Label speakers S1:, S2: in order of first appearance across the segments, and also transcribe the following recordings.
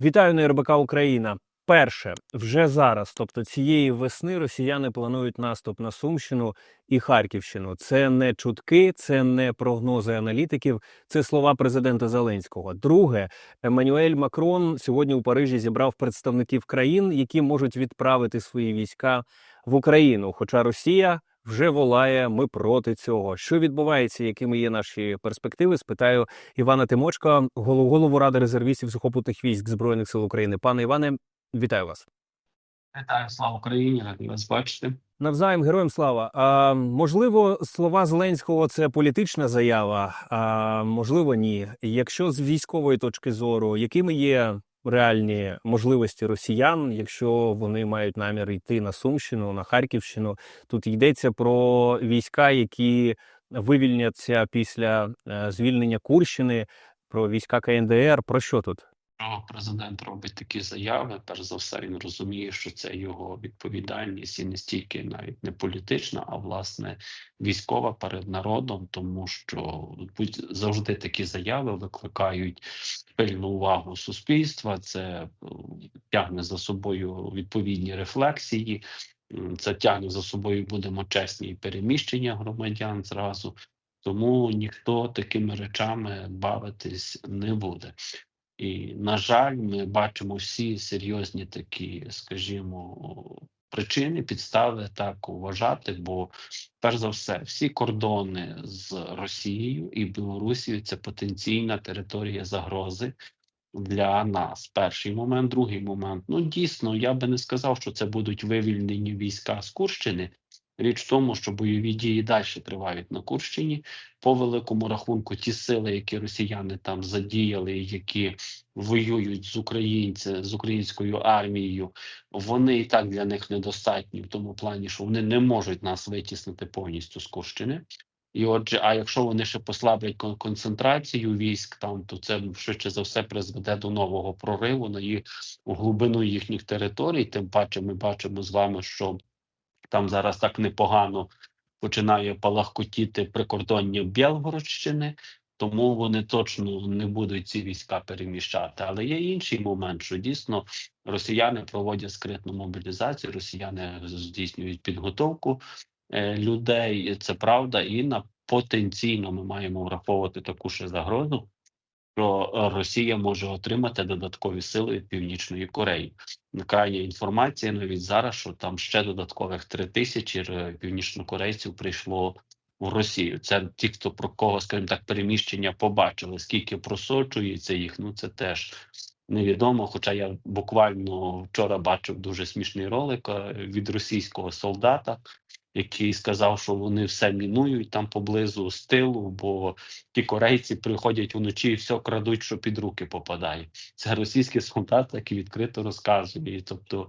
S1: Вітаю на РБК Україна. Перше, вже зараз, тобто цієї весни, росіяни планують наступ на Сумщину і Харківщину. Це не чутки, це не прогнози аналітиків, це слова президента Зеленського. Друге, Еммануель Макрон сьогодні у Парижі зібрав представників країн, які можуть відправити свої війська в Україну. Хоча Росія вже волає, ми проти цього. Що відбувається, якими є наші перспективи? Спитаю Івана Тимочка, голов- голову ради резервістів сухопутних військ збройних сил України. Пане Іване, вітаю вас.
S2: Вітаю, слава Україні, радий вас бачити.
S1: Навзаєм героям слава. А, можливо, слова Зеленського це політична заява, а можливо, ні. Якщо з військової точки зору, якими є реальні можливості росіян, якщо вони мають намір йти на Сумщину, на Харківщину, тут йдеться про війська, які вивільняться після е, звільнення Курщини, про війська КНДР. Про що тут?
S2: Президент робить такі заяви, перш за все, він розуміє, що це його відповідальність і не стільки навіть не політична, а власне військова перед народом, тому що завжди такі заяви викликають пильну увагу суспільства. Це е, тягне за собою відповідні рефлексії. Це тягне за собою, будемо чесні, і переміщення громадян зразу. Тому ніхто такими речами бавитись не буде. І, на жаль, ми бачимо всі серйозні такі, скажімо, причини, підстави так вважати. Бо, перш за все, всі кордони з Росією і Білорусією це потенційна територія загрози для нас. Перший момент, другий момент. Ну, дійсно, я би не сказав, що це будуть вивільнені війська з Курщини. Річ в тому, що бойові дії далі тривають на Курщині. По великому рахунку, ті сили, які росіяни там задіяли, які воюють з українця з українською армією, вони і так для них недостатні в тому плані, що вони не можуть нас витіснити повністю з Курщини. І отже, а якщо вони ще послаблять концентрацію військ там, то це швидше за все призведе до нового прориву на їх глибину їхніх територій. Тим паче, ми бачимо з вами, що там зараз так непогано починає палахкотіти прикордоння Білгородщини, тому вони точно не будуть ці війська переміщати. Але є інший момент, що дійсно росіяни проводять скритну мобілізацію, росіяни здійснюють підготовку е, людей. Це правда, і на потенційно ми маємо враховувати таку ще загрозу. Що е, Росія може отримати додаткові сили від Північної Кореї. Крайня інформація навіть зараз, що там ще додаткових три тисячі е, північнокорейців прийшло в Росію. Це ті, хто про кого, скажімо так, переміщення побачили. Скільки просочується їх, ну це теж невідомо. Хоча я буквально вчора бачив дуже смішний ролик е, від російського солдата, який сказав, що вони все мінують там поблизу з тилу, бо ті корейці приходять вночі і все крадуть, що під руки попадає. Це російський солдат, який відкрито розказує. І, Тобто,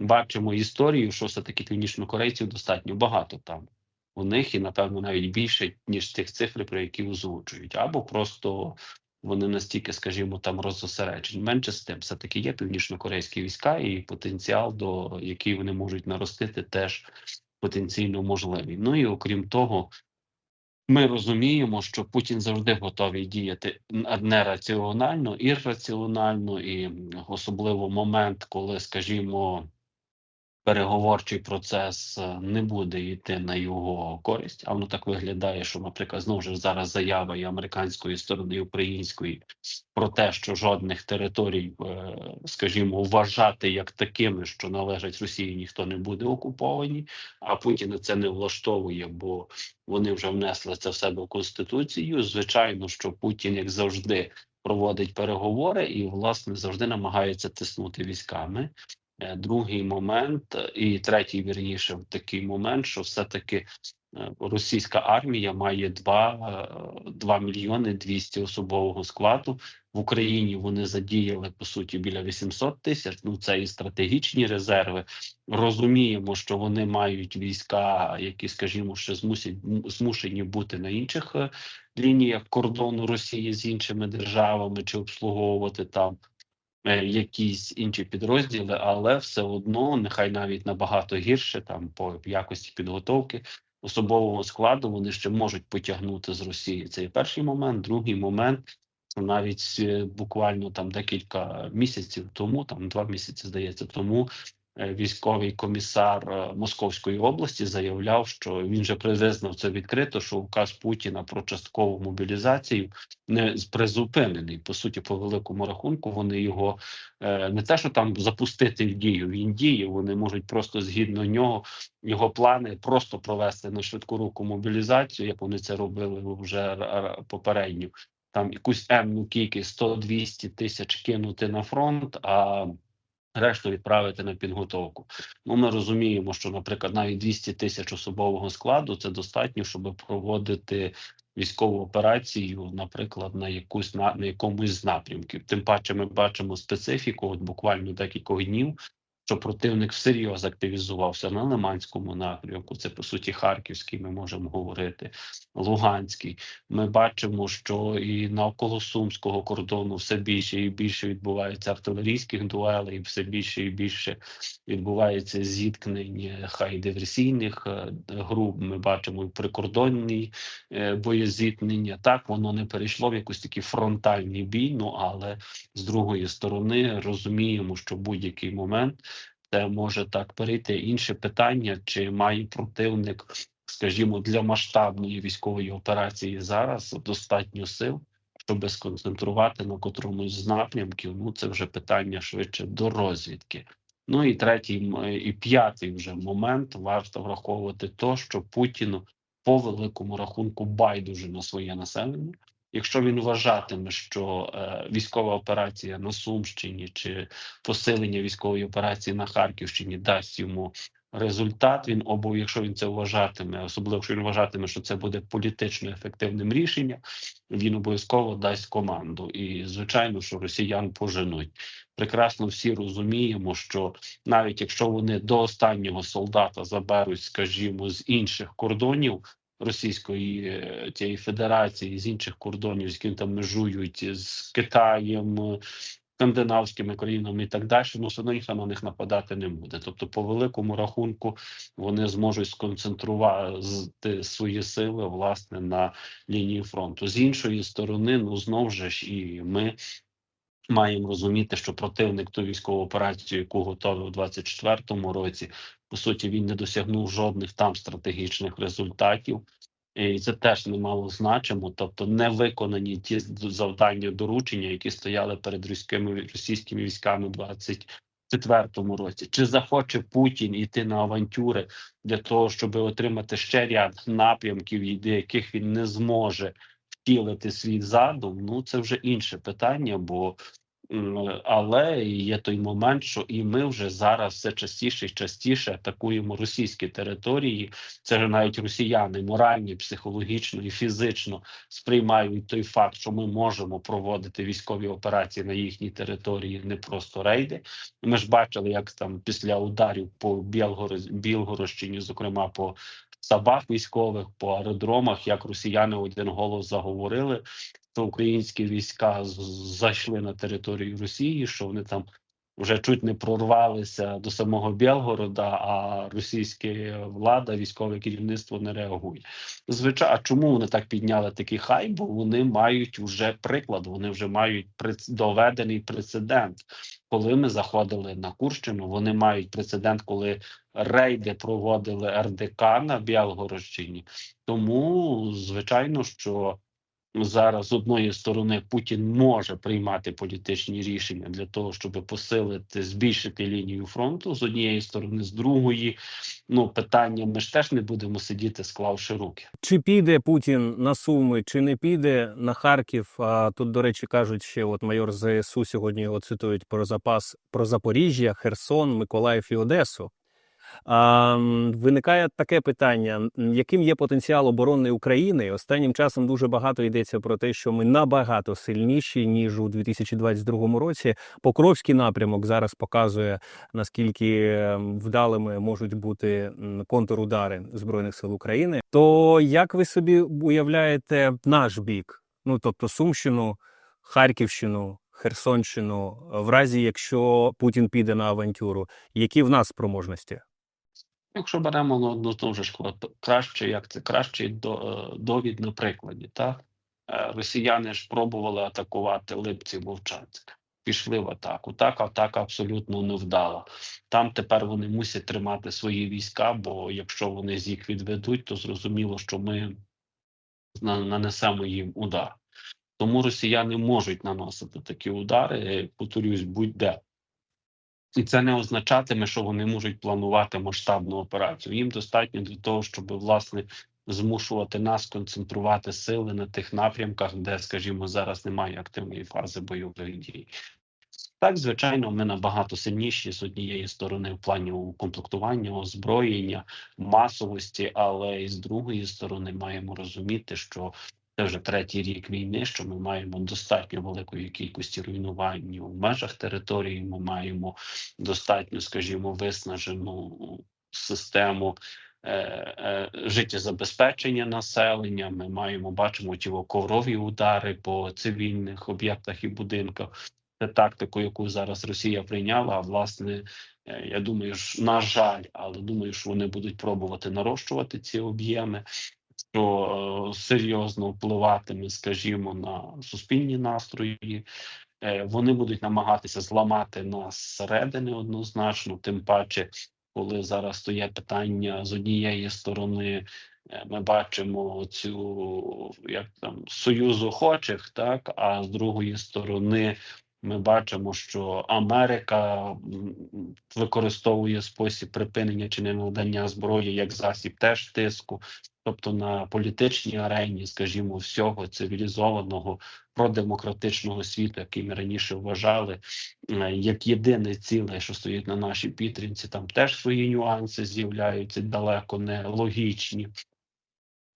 S2: бачимо історію, що все таки північнокорейців достатньо багато там. У них і напевно навіть більше ніж тих цифр, про які озвучують, або просто вони настільки, скажімо, там роззосереджені. Менше з тим, все таки є північнокорейські війська, і потенціал, до який вони можуть наростити, теж потенційно можливий. Ну і окрім того, ми розуміємо, що Путін завжди готовий діяти нераціонально, ірраціонально, і особливо момент, коли, скажімо, переговорчий процес е, не буде йти на його користь. А воно так виглядає, що, наприклад, знову ж зараз заява і американської сторони, і української про те, що жодних територій, е, скажімо, вважати як такими, що належать Росії, ніхто не буде окуповані. А Путіна це не влаштовує, бо вони вже внесли це в себе в конституцію. Звичайно, що Путін, як завжди, проводить переговори і, власне, завжди намагається тиснути військами. Е, Другий момент е, і третій, вірніше, такий момент, що все-таки е, російська армія має 2, 2 мільйони 200 особового складу. В Україні вони задіяли по суті біля 800 тисяч. Ну це і стратегічні резерви. Розуміємо, що вони мають війська, які, скажімо, ще змусять змушені бути на інших лініях кордону Росії з іншими державами чи обслуговувати там якісь інші підрозділи, але все одно, нехай навіть набагато гірше, там по якості підготовки особового складу вони ще можуть потягнути з Росії. Це перший момент. Другий момент навіть е, буквально там декілька місяців тому, там два місяці здається, тому е, військовий комісар е, Московської області заявляв, що він вже признав це відкрито, що указ Путіна про часткову мобілізацію не призупинений. По суті, по великому рахунку, вони його е, не те, що там запустити в дію, він діє. Вони можуть просто згідно нього його плани просто провести на швидку руку мобілізацію, як вони це робили вже попередньо. Там якусь енну кількість 100-200 тисяч кинути на фронт, а решту відправити на підготовку. Ну, ми розуміємо, що, наприклад, навіть 200 тисяч особового складу це достатньо, щоб проводити військову операцію, наприклад, на якусь на, на якомусь з напрямків. Тим паче, ми бачимо специфіку, от буквально декількох днів. Що противник всерйоз активізувався на Лиманському напрямку, це по суті Харківський, ми можемо говорити, Луганський. Ми бачимо, що і навколо сумського кордону все більше і більше відбувається артилерійських дуелей, все більше і більше відбувається зіткнень е, хай диверсійних е, груп. Ми бачимо і прикордонні е, боєзіткнення. Так воно не перейшло в якийсь такий фронтальний бій. Ну але з другої сторони розуміємо, що будь-який момент це може так перейти. Інше питання: чи має противник, скажімо, для масштабної військової операції зараз достатньо сил, щоб сконцентрувати на котромусь з напрямків? Ну це вже питання швидше до розвідки. Ну і третій і п'ятий вже момент варто враховувати то, що Путіну по великому рахунку байдуже на своє населення. Якщо він вважатиме, що е, військова операція на Сумщині чи посилення військової операції на Харківщині дасть йому результат, він обов, якщо він це вважатиме, особливо якщо він вважатиме, що це буде політично ефективним рішенням, він обов'язково дасть команду. І звичайно, що росіян поженуть. Прекрасно всі розуміємо, що навіть якщо вони до останнього солдата заберуть, скажімо, з інших кордонів. Російської е, цієї федерації з інших кордонів, з якими там межують з Китаєм, е, скандинавськими країнами і так далі, ну все одно ніхто на них нападати не буде. Тобто, по великому рахунку, вони зможуть сконцентрувати свої сили власне на лінії фронту. З іншої сторони, ну знову ж і ми. Маємо розуміти, що противник ту військову операцію, яку готовив у 24-му році, по суті, він не досягнув жодних там стратегічних результатів, і це теж немало значимо. Тобто, не виконані ті завдання доручення, які стояли перед російськими російськими військами у 24-му році. Чи захоче Путін йти на авантюри для того, щоб отримати ще ряд напрямків, до яких він не зможе втілити свій задум? Ну це вже інше питання, бо Але є той момент, що і ми вже зараз все частіше і частіше атакуємо російські території. Це ж навіть росіяни морально, психологічно і фізично сприймають той факт, що ми можемо проводити військові операції на їхній території, не просто рейди. Ми ж бачили, як там після ударів по Білгороз, Білгородщині, зокрема по штабах військових, по аеродромах, як росіяни один голос заговорили що українські війська зайшли на територію Росії, що вони там вже чуть не прорвалися до самого Білгорода, а російська влада, військове керівництво не реагує. Звичайно, а чому вони так підняли такий хай? Бо вони мають вже приклад, вони вже мають доведений прецедент. Коли ми заходили на Курщину, вони мають прецедент, коли рейди проводили РДК на Білгородщині. Тому, звичайно, що зараз з одної сторони Путін може приймати політичні рішення для того, щоб посилити, збільшити лінію фронту з однієї сторони, з другої. Ну питання ми ж теж не будемо сидіти, склавши руки.
S1: Чи піде Путін на Суми, чи не піде на Харків? А тут, до речі, кажуть, ще от майор ЗСУ сьогодні його цитують про запас про Запоріжжя, Херсон, Миколаїв і Одесу. Виникає таке питання: яким є потенціал оборони України? Останнім часом дуже багато йдеться про те, що ми набагато сильніші ніж у 2022 році. Покровський напрямок зараз показує наскільки ем, вдалими можуть бути контрудари збройних сил України. То як ви собі уявляєте наш бік? Ну тобто Сумщину, Харківщину, Херсонщину, в разі якщо Путін піде на авантюру, які в нас спроможності?
S2: Якщо беремо ну, ну то вже ж кла- краще, як це кращий до, е, довід на прикладі, так Е, Росіяни ж пробували атакувати Липці Вовчанськ. Пішли в атаку. Так, атака абсолютно не вдала. Там тепер вони мусять тримати свої війська, бо якщо вони з їх відведуть, то зрозуміло, що ми нанесемо їм удар. Тому росіяни можуть наносити такі удари, повторюсь, будь-де. І це не означатиме, що вони можуть планувати масштабну операцію. Їм достатньо для того, щоб власне змушувати нас концентрувати сили на тих напрямках, де, скажімо, зараз немає активної фази бойових дій. Так, звичайно, ми набагато сильніші з однієї сторони в плані укомплектування, озброєння, масовості, але і з другої сторони маємо розуміти, що це вже третій рік війни, що ми маємо достатньо великої кількості руйнувань у межах території. Ми маємо достатньо, скажімо, виснажену систему е, е, життєзабезпечення населення. Ми маємо бачимо ті коврові удари по цивільних об'єктах і будинках. Це тактику, яку зараз Росія прийняла. А власне, е, я думаю, ж, на жаль, але думаю, що вони будуть пробувати нарощувати ці об'єми, що е, серйозно впливатиме, скажімо, на суспільні настрої. Е, Вони будуть намагатися зламати нас зсередини однозначно, тим паче, коли зараз стоять питання з однієї сторони. е, Ми бачимо цю як там союз охочих, так а з другої сторони, ми бачимо, що Америка використовує спосіб припинення чи ненадання зброї як засіб теж тиску, тобто на політичній арені, скажімо, всього цивілізованого продемократичного світу, який ми раніше вважали е, як єдине ціле, що стоїть на нашій підтримці, там теж свої нюанси з'являються далеко не логічні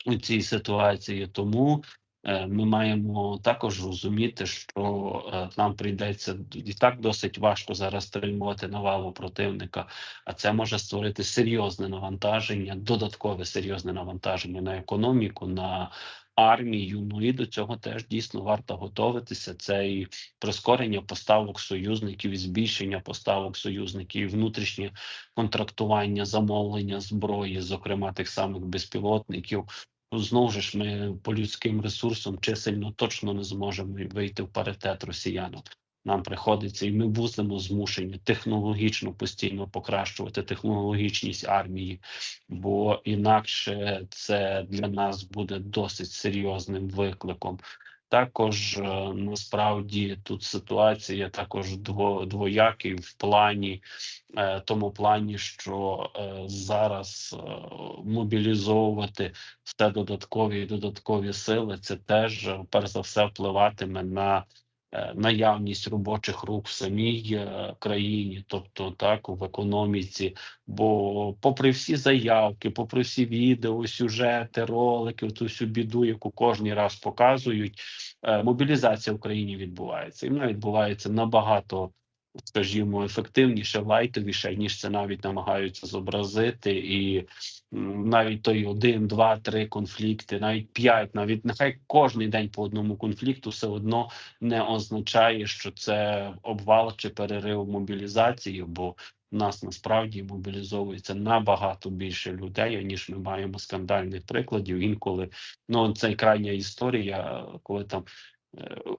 S2: у цій ситуації. Тому ми маємо також розуміти, що е, нам прийдеться і так досить важко зараз стримувати навалу противника, а це може створити серйозне навантаження, додаткове серйозне навантаження на економіку, на армію. Ну і до цього теж дійсно варто готуватися. Це і прискорення поставок союзників, і збільшення поставок союзників, і внутрішнє контрактування, замовлення зброї, зокрема тих самих безпілотників. Ну, знову ж ми по людським ресурсам чисельно точно не зможемо вийти в паритет росіянам. Нам приходиться, і ми будемо змушені технологічно постійно покращувати технологічність армії, бо інакше це для нас буде досить серйозним викликом. Також е, насправді тут ситуація також дво, двоякий в плані, е, тому плані, що е, зараз мобілізовувати все додаткові і додаткові сили, це теж перш за все впливатиме на наявність робочих рук в самій е, країні, тобто так в економіці. Бо, попри всі заявки, попри всі відео, сюжети, ролики, ту всю біду, яку кожен раз показують, е, мобілізація в Україні відбувається, і вона відбувається набагато. Скажімо, ефективніше, лайтовіше, ніж це навіть намагаються зобразити, і навіть той один, два, три конфлікти, навіть п'ять, навіть нехай кожний день по одному конфлікту все одно не означає, що це обвал чи перерив мобілізації, бо в нас насправді мобілізовується набагато більше людей, ніж ми маємо скандальних прикладів. Інколи ну це крайня історія, коли там.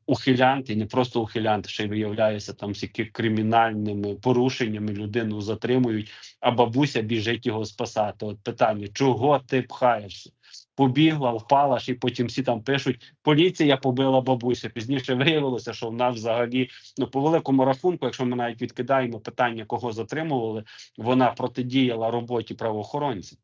S2: Ухилянти, і не просто ухилянти, ще й виявляється там з кримінальними порушеннями людину затримують, а бабуся біжить його спасати. От питання: чого ти пхаєшся? Побігла, впала ж, і потім всі там пишуть: поліція побила бабуся. Пізніше виявилося, що в нас взагалі ну по великому рахунку, якщо ми навіть відкидаємо питання, кого затримували, вона протидіяла роботі правоохоронців.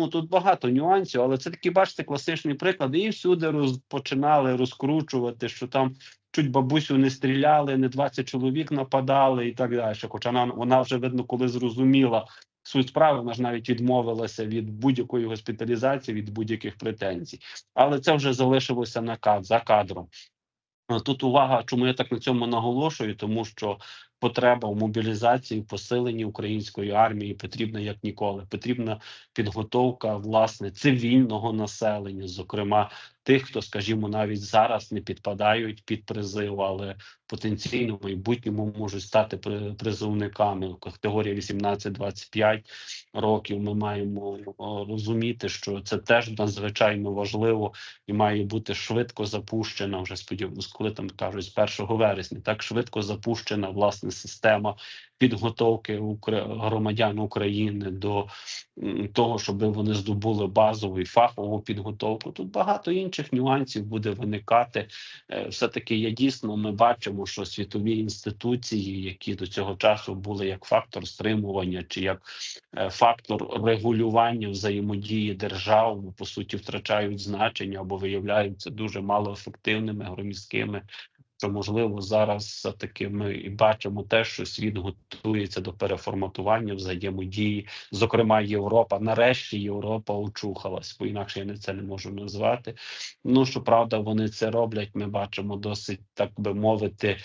S2: Ну тут багато нюансів, але це такі, бачите, класичні приклади. І всюди роз, починали розкручувати, що там чуть бабусю не стріляли, не 20 чоловік нападали і так далі. Хоча вона, вона вже видно, коли зрозуміла суть справи, вона ж навіть відмовилася від будь-якої госпіталізації, від будь-яких претензій. Але це вже залишилося на за кадром. Тут увага, чому я так на цьому наголошую, тому що потреба в мобілізації, посиленні української армії потрібна як ніколи. Потрібна підготовка власне цивільного населення, зокрема тих, хто, скажімо, навіть зараз не підпадають під призив, але потенційно в майбутньому можуть стати при- призовниками. Категорія 18-25 років. Ми маємо розуміти, що це теж надзвичайно важливо і має бути швидко запущена. Вже сподіваюся, коли там кажуть з 1 вересня, так швидко запущена власне система підготовки громадян України до того, щоб вони здобули базову і фахову підготовку. Тут багато інших нюансів буде виникати. Е, Все-таки я дійсно, ми бачимо, що світові інституції, які до цього часу були як фактор стримування чи як е, фактор регулювання взаємодії держав, по суті, втрачають значення або виявляються дуже малоефективними, громіськими. То можливо зараз все-таки ми і бачимо те, що світ готується до переформатування взаємодії. Зокрема, Європа. Нарешті Європа очухалась, бо інакше я не це не можу назвати. Ну щоправда, вони це роблять. Ми бачимо досить, так би мовити.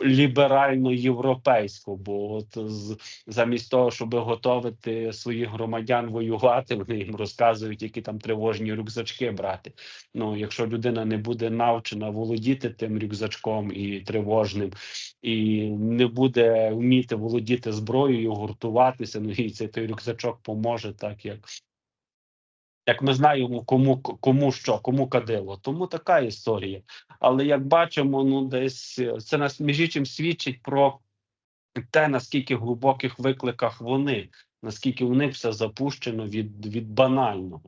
S2: Ліберально європейську, бо от з замість того, щоб готувати своїх громадян воювати, вони їм розказують, які там тривожні рюкзачки брати. Ну, якщо людина не буде навчена володіти тим рюкзачком і тривожним, і не буде вміти володіти зброєю, гуртуватися, ну і цей той рюкзачок поможе, так як. Як ми знаємо, кому кому що, кому кадило. Тому така історія. Але як бачимо, ну десь е, це нас між іншим свідчить про те, наскільки глибоких викликах вони, наскільки у них все запущено від, від банального.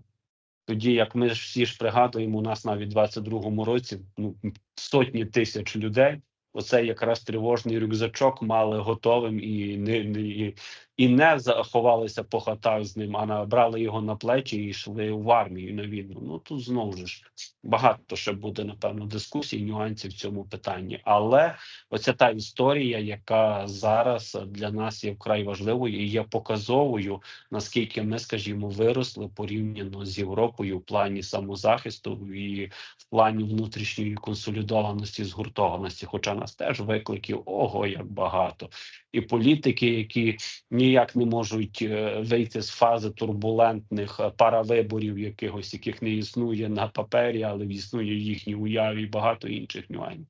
S2: Тоді, як ми ж всі ж пригадуємо, у нас навіть в 22-му році ну, сотні тисяч людей. Оцей якраз тривожний рюкзачок мали готовим і не, не і, і не заховалися по хатах з ним, а набрали його на плечі і йшли в армію на війну. Ну тут знову ж багато ще буде напевно дискусій, нюансів в цьому питанні. Але оця та історія, яка зараз для нас є вкрай важливою і є показовою, наскільки ми, скажімо, виросли порівняно з Європою в плані самозахисту і в плані внутрішньої консолідованості, згуртованості. Хоча нас теж викликів ого, як багато, і політики, які ніяк не можуть е, вийти з фази турбулентних е, паравиборів, якихось яких не існує на папері, але існує в їхній уяві, і багато інших нюансів.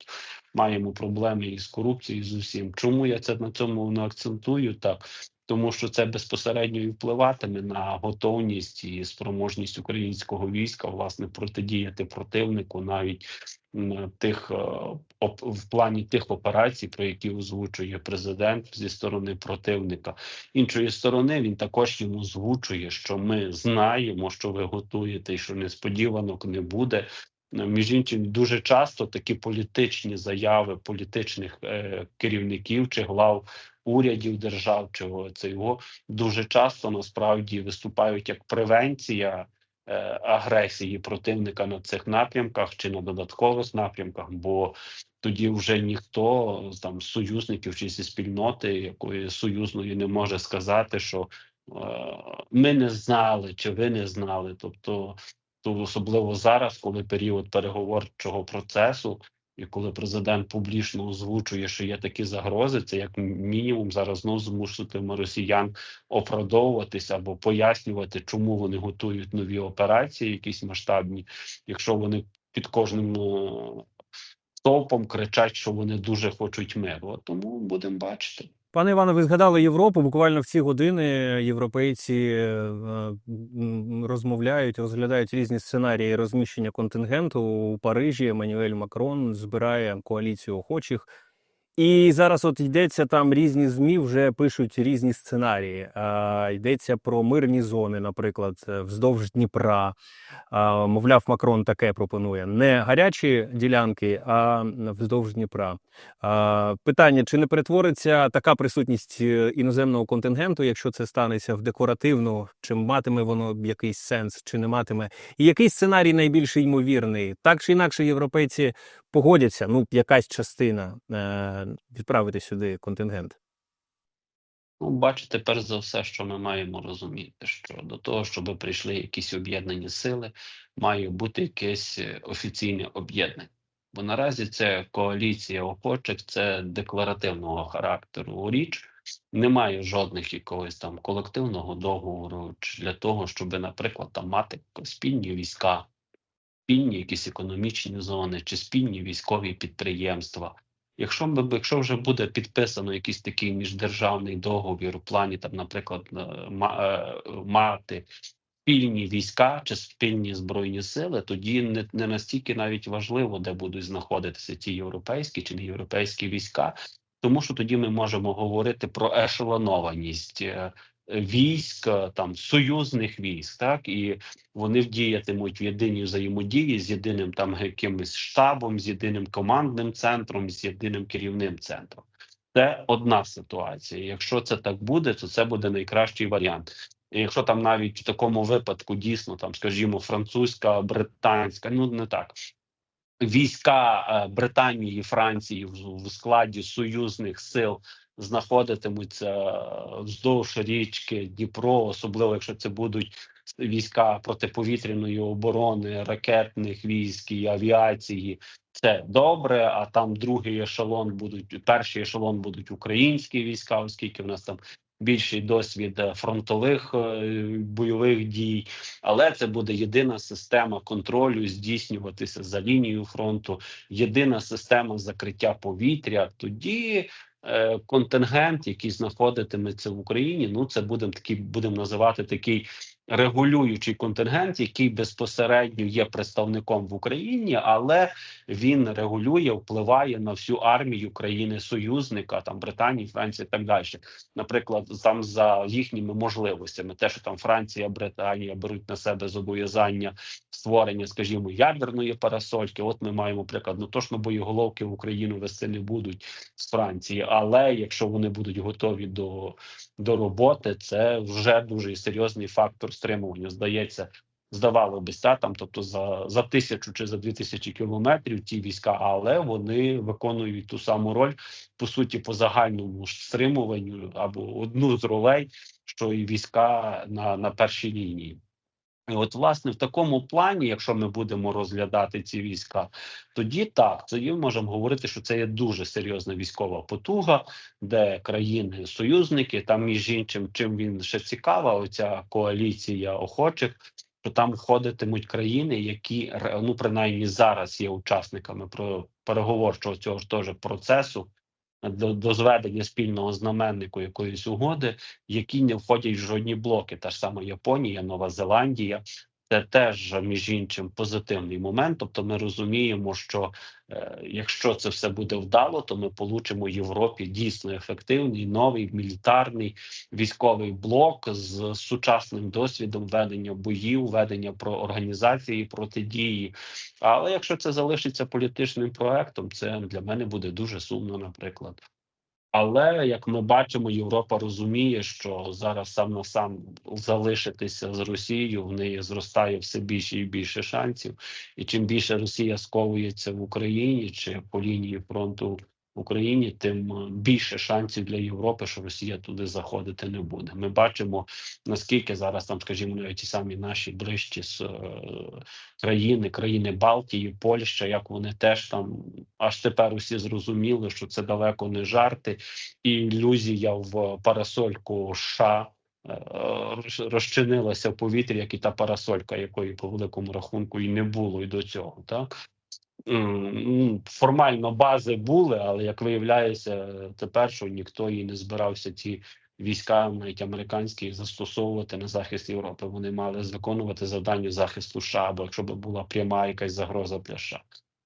S2: Маємо проблеми із корупцією з усім. Чому я це на цьому не акцентую так? Тому що це безпосередньо і впливатиме на готовність і спроможність українського війська власне протидіяти противнику навіть тих е, в плані тих операцій, про які озвучує президент зі сторони противника. Іншої сторони він також йому озвучує, що ми знаємо, що ви готуєте, і що несподіванок не буде. Між іншим, дуже часто такі політичні заяви політичних е, керівників чи глав урядів держав, чи цього дуже часто насправді виступають як превенція е, агресії противника на цих напрямках чи на додаткових напрямках, бо тоді вже ніхто там з союзників чи зі спільноти якої союзної не може сказати, що е, ми не знали чи ви не знали. Тобто, то особливо зараз, коли період переговорчого процесу. І коли президент публічно озвучує, що є такі загрози, це як мінімум зараз знов змуситиме росіян оправдовуватися або пояснювати, чому вони готують нові операції, якісь масштабні, якщо вони під кожним е, стовпом кричать, що вони дуже хочуть миру. Тому будемо бачити.
S1: Пане Іване, ви згадали Європу. Буквально в ці години європейці е, розмовляють, розглядають різні сценарії розміщення контингенту у Парижі. Еммануель Макрон збирає коаліцію охочих. І зараз от йдеться там різні змі вже пишуть різні сценарії. А, йдеться про мирні зони, наприклад, е, вздовж Дніпра. А, мовляв, Макрон таке пропонує не гарячі ділянки, а вздовж Дніпра. А, питання: чи не перетвориться така присутність е, іноземного контингенту, якщо це станеться в декоративну, чи матиме воно якийсь сенс, чи не матиме? І який сценарій найбільш ймовірний? Так чи інакше, європейці погодяться, ну, якась частина е, відправити сюди контингент.
S2: Ну, бачите, перш за все, що ми маємо розуміти, що до того, щоб прийшли якісь об'єднані сили, має бути якесь е, офіційне об'єднання. Бо наразі це коаліція охочих, це декларативного характеру річ. Немає жодних якогось там колективного договору для того, щоб, наприклад, там мати спільні війська, спільні якісь економічні зони чи спільні військові підприємства. Якщо ми якщо вже буде підписано якийсь такий міждержавний договір у плані там, наприклад, е, е, мати спільні війська чи спільні збройні сили, тоді не, не настільки навіть важливо, де будуть знаходитися ті європейські чи не європейські війська, тому що тоді ми можемо говорити про ешелонованість е, військ, там союзних військ, так і вони діятимуть в єдиній взаємодії з єдиним там якимось штабом, з єдиним командним центром, з єдиним керівним центром. Це одна ситуація. Якщо це так буде, то це буде найкращий варіант. І якщо там навіть в такому випадку дійсно там, скажімо, французька, британська, ну не так. Війська е, Британії Франції в складі союзних сил знаходитимуться е, вздовж річки Дніпро, особливо якщо це будуть війська протиповітряної оборони, ракетних військ і авіації. Це добре. А там другий ешелон будуть перший ешелон будуть українські війська, оскільки в нас там більший досвід е, фронтових е, бойових дій, але це буде єдина система контролю здійснюватися за лінією фронту, єдина система закриття повітря. Тоді контингент, який знаходитиметься в Україні, ну це будемо такі, будемо називати такий регулюючий контингент, який безпосередньо є представником в Україні, але він регулює, впливає на всю армію країни союзника, там Британії, Франції, і так далі. Наприклад, там за їхніми можливостями, те, що там Франція, Британія беруть на себе зобов'язання створення, скажімо, ядерної парасольки. От ми маємо приклад, ну точно боєголовки в Україну вести не будуть з Франції, але якщо вони будуть готові до, до роботи, це вже дуже серйозний фактор стримування. Здається, здавали би ся там, тобто за, за тисячу чи за дві тисячі кілометрів ті війська, але вони виконують ту саму роль по суті по загальному стримуванню або одну з ролей, що і війська на, на першій лінії. І от, власне, в такому плані, якщо ми будемо розглядати ці війська, тоді так, тоді ми можемо говорити, що це є дуже серйозна військова потуга, де країни-союзники, там між іншим, чим він ще цікава, оця коаліція охочих, що там входитимуть країни, які ну принаймні зараз є учасниками про переговорчого цього ж теж процесу до, до зведення спільного знаменнику якоїсь угоди, які не входять в жодні блоки. Та ж сама Японія, Нова Зеландія. Це теж між іншим позитивний момент. Тобто, ми розуміємо, що е, якщо це все буде вдало, то ми получимо Європі дійсно ефективний новий мілітарний військовий блок з сучасним досвідом ведення боїв, ведення про організації протидії. Але якщо це залишиться політичним проектом, це для мене буде дуже сумно, наприклад. Але як ми бачимо, Європа розуміє, що зараз сам на сам залишитися з Росією в неї зростає все більше і більше шансів. І чим більше Росія сковується в Україні чи по лінії фронту Україні, тим е, більше шансів для Європи, що Росія туди заходити не буде. Ми бачимо наскільки зараз там, скажімо, ті самі наші ближчі з е, країни, країни Балтії, Польща, як вони теж там аж тепер усі зрозуміли, що це далеко не жарти, і ілюзія в парасольку США. е, Розчинилася в повітрі, як і та парасолька, якої по великому рахунку і не було і до цього, так формально бази були, але як виявляється, тепер що ніхто і не збирався ці війська, навіть американські, застосовувати на захист Європи. Вони мали виконувати завдання захисту США, або якщо б була пряма якась загроза для США.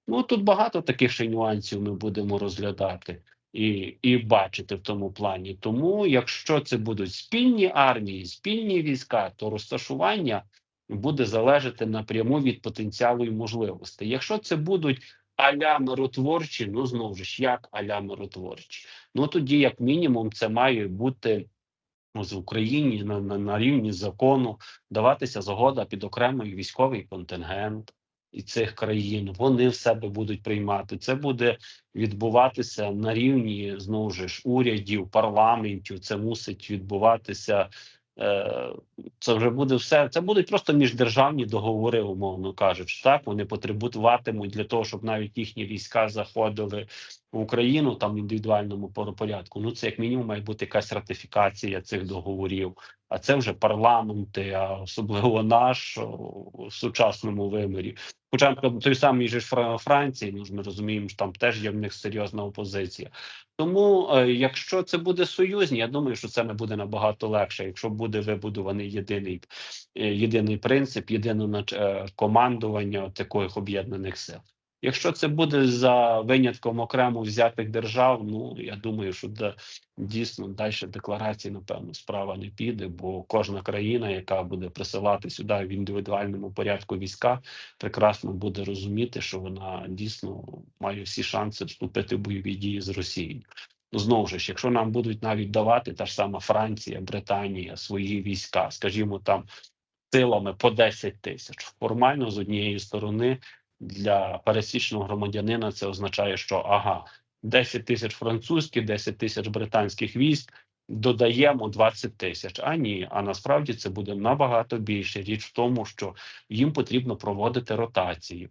S2: Ну тут багато таких ще нюансів ми будемо розглядати і, і бачити в тому плані. Тому, якщо це будуть спільні армії, спільні війська, то розташування буде залежати напряму від потенціалу і можливостей. Якщо це будуть аля миротворчі, ну знову ж як аля миротворчі, ну тоді, як мінімум, це має бути ну, з Україні на, на, на рівні закону даватися згода під окремий військовий контингент і цих країн. Вони в себе будуть приймати. Це буде відбуватися на рівні знову ж урядів, парламентів. Це мусить відбуватися. Е, це вже буде все. Це будуть просто міждержавні договори, умовно кажучи. Так вони потребуватимуть для того, щоб навіть їхні війська заходили в Україну там в індивідуальному порядку. Ну це як мінімум має бути якась ратифікація цих договорів. А це вже парламенти, а особливо наш в сучасному вимірі. Хоча той самий же Франції, ну ж ми розуміємо, що там теж є в них серйозна опозиція. Тому, е, якщо це буде союзні, я думаю, що це не буде набагато легше, якщо буде вибудований єдиний, е, єдиний принцип, єдине е, командування таких об'єднаних сил. Якщо це буде за винятком окремо взятих держав, ну я думаю, що да, дійсно далі декларації, напевно, справа не піде, бо кожна країна, яка буде присилати сюди в індивідуальному порядку війська, прекрасно буде розуміти, що вона дійсно має всі шанси вступити в бойові дії з Росією. Ну, знову ж, якщо нам будуть навіть давати та ж сама Франція, Британія свої війська, скажімо, там силами по 10 тисяч, формально з однієї сторони для пересічного громадянина це означає, що ага, 10 тисяч французьких, 10 тисяч британських військ. Додаємо 20 тисяч. А ні, а насправді це буде набагато більше. Річ в тому, що їм потрібно проводити ротації.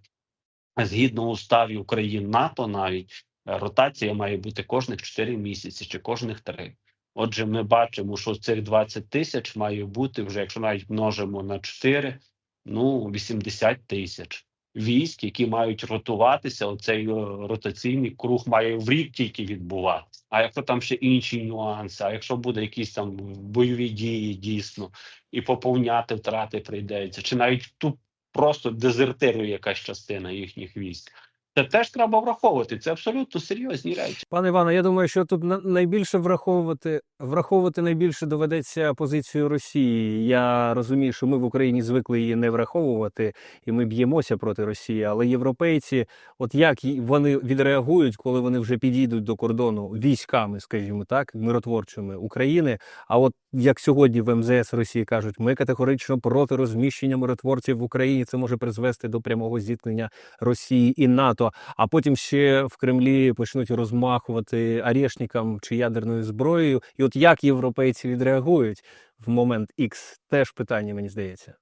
S2: Згідно уставів країн НАТО, навіть ротація має бути кожних 4 місяці чи кожних 3. Отже, ми бачимо, що цих 20 тисяч має бути вже, якщо навіть множимо на 4, ну 80 тисяч військ, які мають ротуватися. Оцей е, ротаційний круг має в рік тільки відбуватися. А якщо там ще інші нюанси, а якщо буде якісь там бойові дії дійсно і поповняти втрати прийдеться, чи навіть ту просто дезертирує якась частина їхніх військ. Це теж треба враховувати. Це абсолютно серйозні речі.
S1: Пане Іване, я думаю, що тут на- найбільше враховувати враховувати найбільше доведеться позицію Росії. Я розумію, що ми в Україні звикли її не враховувати, і ми б'ємося проти Росії. Але європейці, от як вони відреагують, коли вони вже підійдуть до кордону військами, скажімо так, миротворчими України. А от як сьогодні в МЗС Росії кажуть, ми категорично проти розміщення миротворців в Україні. Це може призвести до прямого зіткнення Росії і НАТО. А потім ще в Кремлі почнуть розмахувати арешникам чи ядерною зброєю. І от як європейці відреагують в момент X, теж питання, мені здається.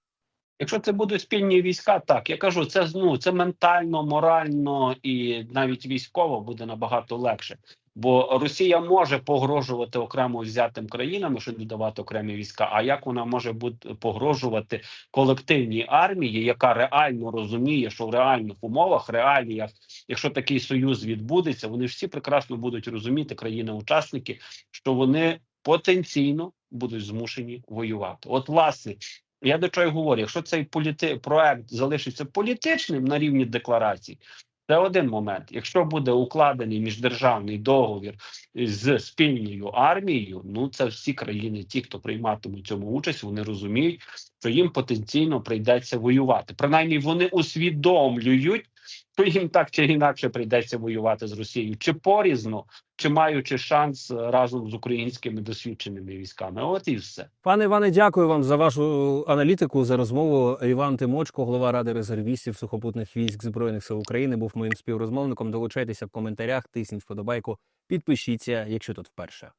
S2: Якщо це будуть спільні війська, так я кажу, це ну це ментально, морально і навіть військово буде набагато легше. Бо Росія може погрожувати окремо взятим країнам, щоб додавати окремі війська. А як вона може бути погрожувати колективній армії, яка реально розуміє, що в реальних умовах, реаліях, якщо такий союз відбудеться, вони всі прекрасно будуть розуміти країни-учасники, що вони потенційно будуть змушені воювати. От, власне, я до чого говорю, якщо цей політи... проект залишиться політичним на рівні декларацій, це один момент. Якщо буде укладений міждержавний договір з спільною армією, ну це всі країни, ті, хто прийматимуть цьому участь, вони розуміють, що їм потенційно прийдеться воювати. Принаймні вони усвідомлюють, що їм так чи інакше прийдеться воювати з Росією, чи порізно, чи маючи шанс е, разом з українськими досвідченими військами. От і все.
S1: Пане Іване, дякую вам за вашу аналітику за розмову. Іван Тимочко, голова ради резервістів сухопутних військ збройних сил України, був моїм співрозмовником. Долучайтеся в коментарях, тисніть вподобайку, підпишіться, якщо тут вперше.